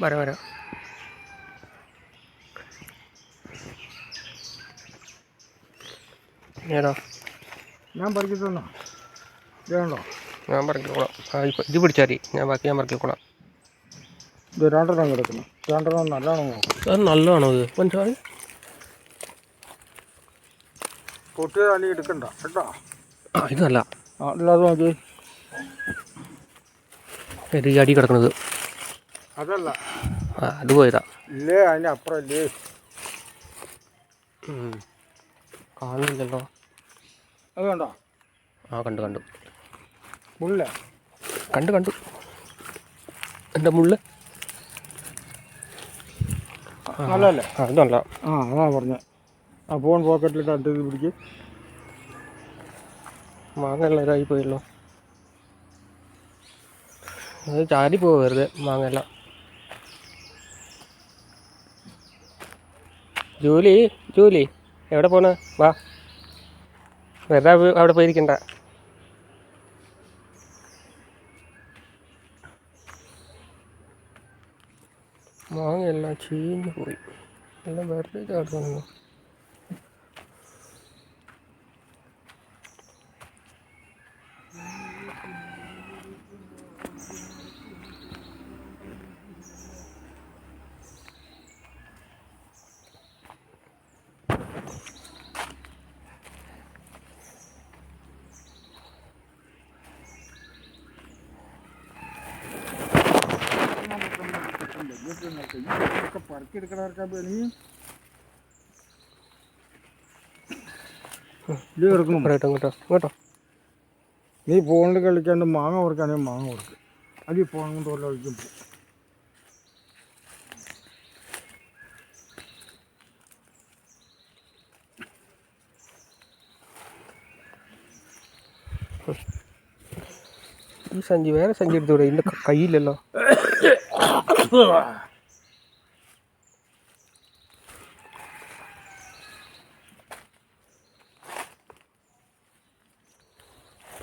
വരാം വരാം ഏതാ ഞാൻ പറിക്കത്തന്നോ വേണ്ടോ ഞാൻ പറിക്കോളാം ആ ഇപ്പം ഇത് പിടിച്ചാൽ മതി ഞാൻ ബാക്കി ഞാൻ പറിക്കോളാം ഇത് രണ്ടെണ്ണം കിടക്കുന്നു രണ്ടെണ്ണം നല്ലതാണോ അത് നല്ലതാണോ ഇത്. മനസ്സിലായി പൊട്ടിയതാണെങ്കിൽ എടുക്കണ്ട. കേട്ടോ? ആ ഇത് നല്ല അല്ലാതെ നോക്കി. ഇത് ഈ അടി കിടക്കുന്നത് അതല്ല. ആ അത് പോയതാ. ഇല്ലേ അതിന്റെ അപ്പുറം ഇല്ലേ. കാണുന്നില്ലല്ലോ. അത് കണ്ടോ? ആ കണ്ടു കണ്ടു. മുള്ള. കണ്ടു കണ്ടു. എന്റെ മുള്ള? നല്ലല്ലേ ആ ഇത് നല്ല. ആ അതാ പറഞ്ഞത് ആ ഫോൺ പോക്കറ്റിലിട്ട് അടുത്തത് പിടിക്ക്. മാങ്ങ എല്ലാവരായി പോയല്ലോ. അത് ചാടി പോവുക വെറുതെ മാങ്ങയെല്ലാം. ജൂലി ജോലി എവിടെ പോണ? വാ. വെറുതെ അവിടെ പോയിരിക്കണ്ട. മാങ്ങയെല്ലാം ചീഞ്ഞു പോയി. എല്ലാം വെറുതെ ചാടുന്നു. പറക്കിയെടുക്കണവർക്കാ നീ ഇത് എടുക്കണം ഇങ്ങോട്ടോ ഇങ്ങോട്ടോ ഇങ്ങോട്ടോ നീ ഫോണിൽ കളിക്കാണ്ട് മാങ്ങ കൊടുക്കാണെങ്കിൽ മാങ്ങ കൊടുക്കും അത് ഈ ഫോൺ കൊണ്ട് വല്ല ഒഴിക്കും ഈ സഞ്ചി വേറെ സഞ്ചി എടുത്തൂടെ ഇതിന്റെ കയ്യില്ലല്ലോ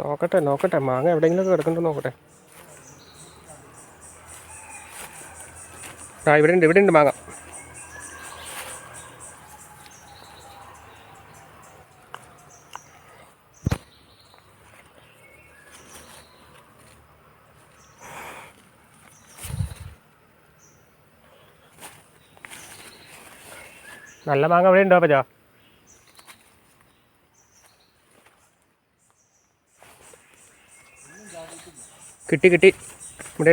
നോക്കട്ടെ നോക്കട്ടെ. മാങ്ങ എവിടെയെങ്കിലും കിടക്കണ്ടോ നോക്കട്ടെ. ആ ഇവിടെ ഉണ്ട് ഇവിടെ ഉണ്ട് മാങ്ങ. നല്ല മാങ്ങ ഇവിടെ ഉണ്ടോ പറ്റാ കിട്ടി കിട്ടി. ഇവിടെ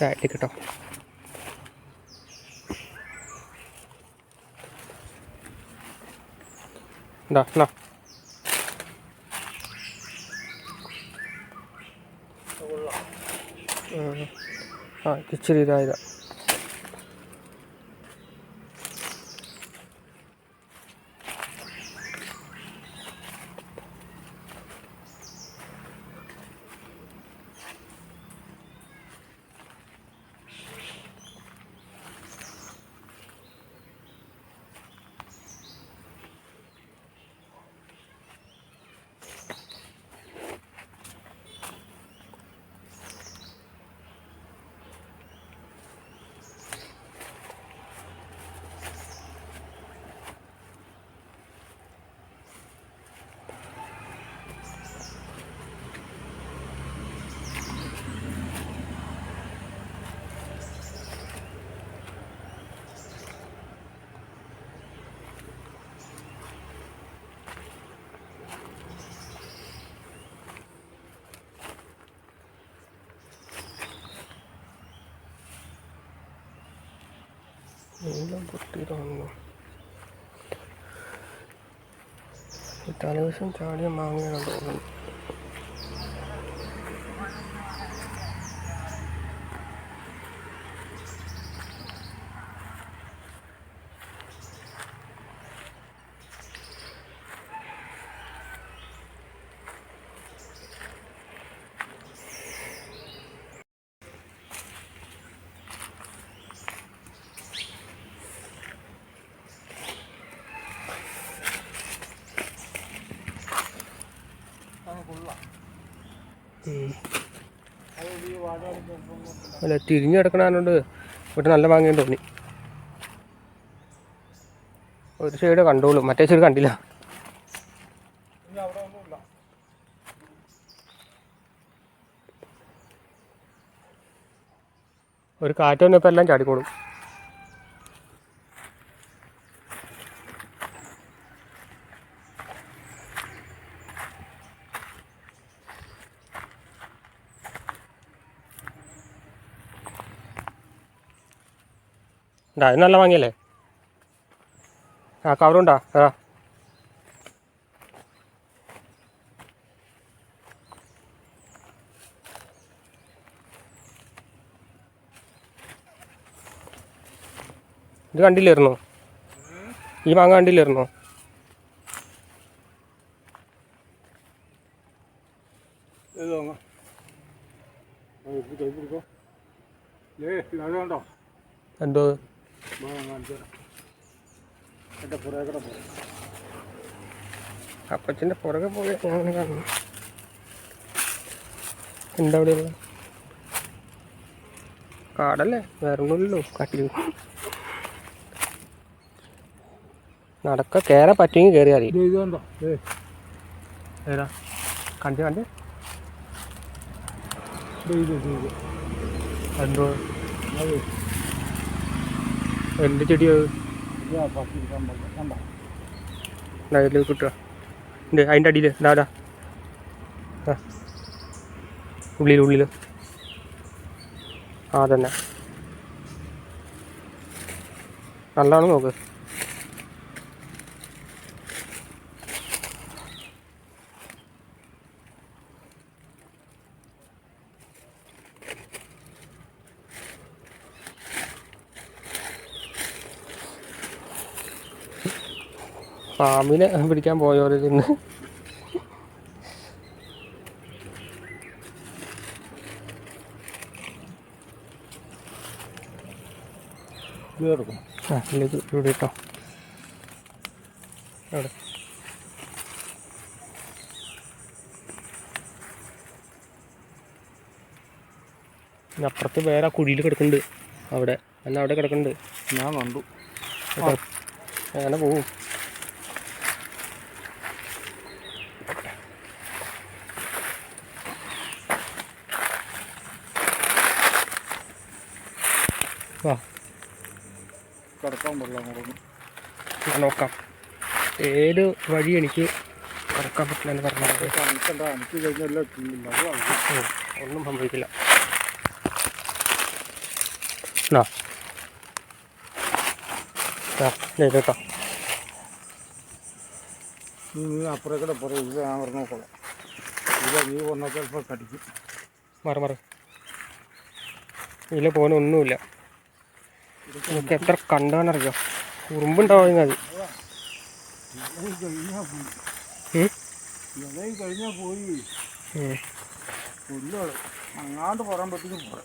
താഴേക്ക് കേട്ടോ. ഇച്ചിരി ഇതായതാ. നീളം പൊട്ടിയതാണല്ലോ തലേദിവസം ചാടിയ മാങ്ങയാണ് തോന്നുന്നു. അല്ല തിരിഞ്ഞു കിടക്കണതുകൊണ്ട് ഇവിടെ നല്ല മാങ്ങയും തോന്നി. ഒരു സൈഡ് കണ്ടോളൂ. മറ്റേ സൈഡ് കണ്ടില്ല. ഒരു കാറ്റ് വന്നപ്പോൾ എല്ലാം ചാടിക്കോളും. ഇതാ, ഇന്നല്ല വാങ്ങിയല്ലേ? ആ കവറുണ്ടാ ആ. ഇത് കണ്ടില്ലായിരുന്നു? ഈ മാങ്ങ കണ്ടില്ലായിരുന്നു? എന്തോ? അപ്പച്ചന്റെ പുറകെ പോയി അങ്ങനെ കാണുന്നു എന്താ അവിടെ ഉള്ളത്? കാടല്ലേ? വേറൊന്നുമില്ലല്ലോ കാട്ടിൽ. നടക്ക കയറാൻ പറ്റുമെങ്കിൽ കയറി അറിയാം കണ്ടി? കണ്ടി കണ്ടോ. എന്തോ ചെടിയത് അതിൽ കിട്ടുക. ഉണ്ട് അതിന്റെ അടിയിൽ ആ. ഉള്ളിൽ ഉള്ളിൽ ആ തന്നെ നല്ലതാണ് നോക്ക്. പാമ്പിനെ പിടിക്കാൻ പോയവരിൽ കിടക്കും ആ ഇതിലേക്ക് ഇവിടെ അവിടെ. അപ്പുറത്ത് വേറെ ആ കുഴിയിൽ കിടക്കുന്നുണ്ട്. അവിടെ. അല്ല അവിടെ കിടക്കുന്നുണ്ട്. ഞാൻ കണ്ടു. അങ്ങനെ പോവും. കിടക്കാൻ പറ്റില്ല അങ്ങോട്ടൊന്നും നോക്കാം. ഏത് വഴി എനിക്ക് കടക്കാൻ പറ്റില്ല എന്ന് എനിക്ക് വളരെ ഒന്നും സംഭവിക്കില്ല. കേട്ടോ. അപ്പുറേക്കൂടെ പറയും ഇത് ഞാൻ പറഞ്ഞോളാം ഇത് നീ വന്നാൽ ചിലപ്പോൾ കടിക്കും. മാറി മാറി. ഇതിൽ പോകാൻ നമുക്ക് എത്ര കണ്ടാന്നറിയോ ഉറുമ്പുണ്ടാവുന്ന അത്. ഇതെന്ത് കഴിഞ്ഞാൽ പോയി. അങ്ങാണ്ട് പറയാൻ പറ്റുന്ന പോരാ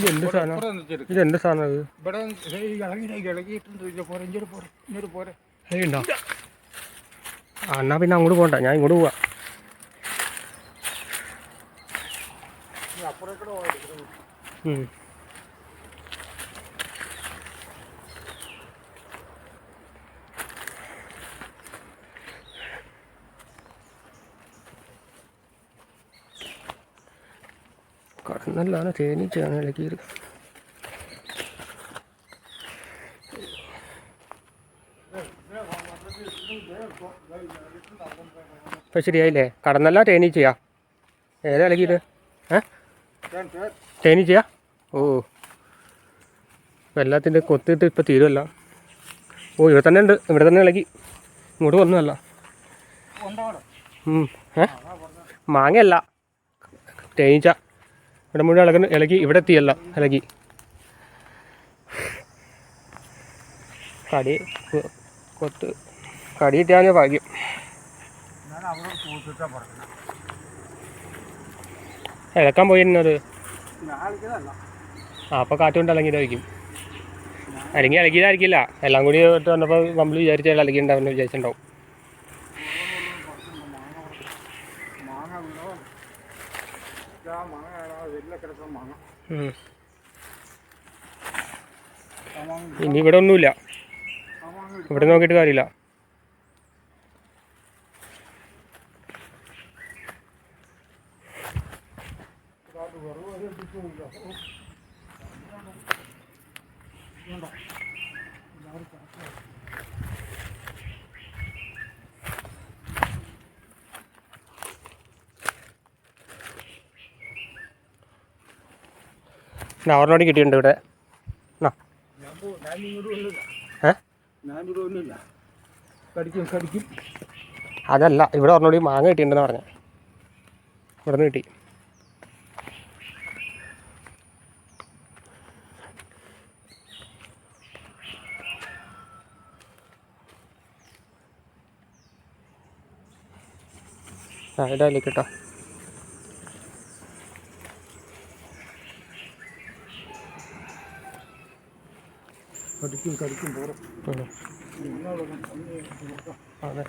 ഇത് സാധനം? ഇവിടെ നിൽക്കരുത്. ഇത് എന്ത് സാധനം ഇത് ഇവിടെ ഇളകി ഇളകിയിട്ടുണ്ട്. പോരെ പോരെ പോരെ. ഉണ്ടോ? ആ എന്നാ പിന്നെ അങ്ങോട്ട് പോകണ്ട ഞാൻ ഇങ്ങോട്ട് പോവാ. കടന്നല്ലാണ് തേനീച്ചാണ് ഇളക്കിയത് ഇപ്പം ശരിയായില്ലേ? കടന്നല്ല ചെയ്യാം. ഏതാ ഇളകിയത് ഏ? ഞാൻ ചെയ്യാം? ഓ. എല്ലാത്തിന്റെ കൊത്തിട്ട് ഇപ്പം തീരുമല്ല ഓ ഇവിടെ തന്നെ ഉണ്ട്. ഇവിടെ തന്നെ ഇളകി. ഇങ്ങോട്ട് വന്നതല്ല. മാങ്ങയല്ല. തേനീച്ച. ഇവിടെ മുഴുവൻ ഇളകുന്ന ഇളകി. ഇവിടെ എത്തിയല്ല ഇളകി. കടി കൊത്ത്. കടി കിട്ടിയാൽ ഭാഗ്യം ഞാൻ അവിടെ തോറ്റിട്ടാ പറഞ്ഞത് ഇളക്കാൻ പോയിരുന്നത്? ആ അപ്പോൾ കാറ്റ് കൊണ്ട് ഇളങ്ങിയതായിരിക്കും. അല്ലെങ്കിൽ ഇളകിയതായിരിക്കില്ല. എല്ലാം കൂടി ഇട്ട് വന്നപ്പോൾ നമ്മൾ വിചാരിച്ചാൽ ഇളകിയിട്ടുണ്ടാവുമെന്ന് വിചാരിച്ചിട്ടുണ്ടാവും. ഇനി ഇവിടെ ഒന്നുമില്ല. ഇവിടെ നോക്കിയിട്ട് കാര്യമില്ല എടുക്കാണ്ട് വെറുതെ ഒരു ഇട്ടിട്ടുമില്ല. ഓ. ഇതുണ്ടോ? എല്ലാവരും ചാക്ക് നവറിനോട് കിട്ടിയിട്ടുണ്ട് ഇവിടെ എന്നാ ഞാൻ പോ- ഞാൻ ഇങ്ങോട്ട് വന്നില്ല ഏ ഞാൻ ഇവിടെ വന്നില്ല കിട്ടിയിട്ടുണ്ട് ഇവിടെ. അതല്ല ഇവിടെ ഒരെണ്ണോടി മാങ്ങ കിട്ടിയിട്ടുണ്ടെന്ന് പറഞ്ഞ. ഇവിടെ നിന്ന് കിട്ടി. ആ ഇടയിലേക്ക് കേട്ടോ കടിക്കും കടിക്കും. നിങ്ങളൊന്നും അതെ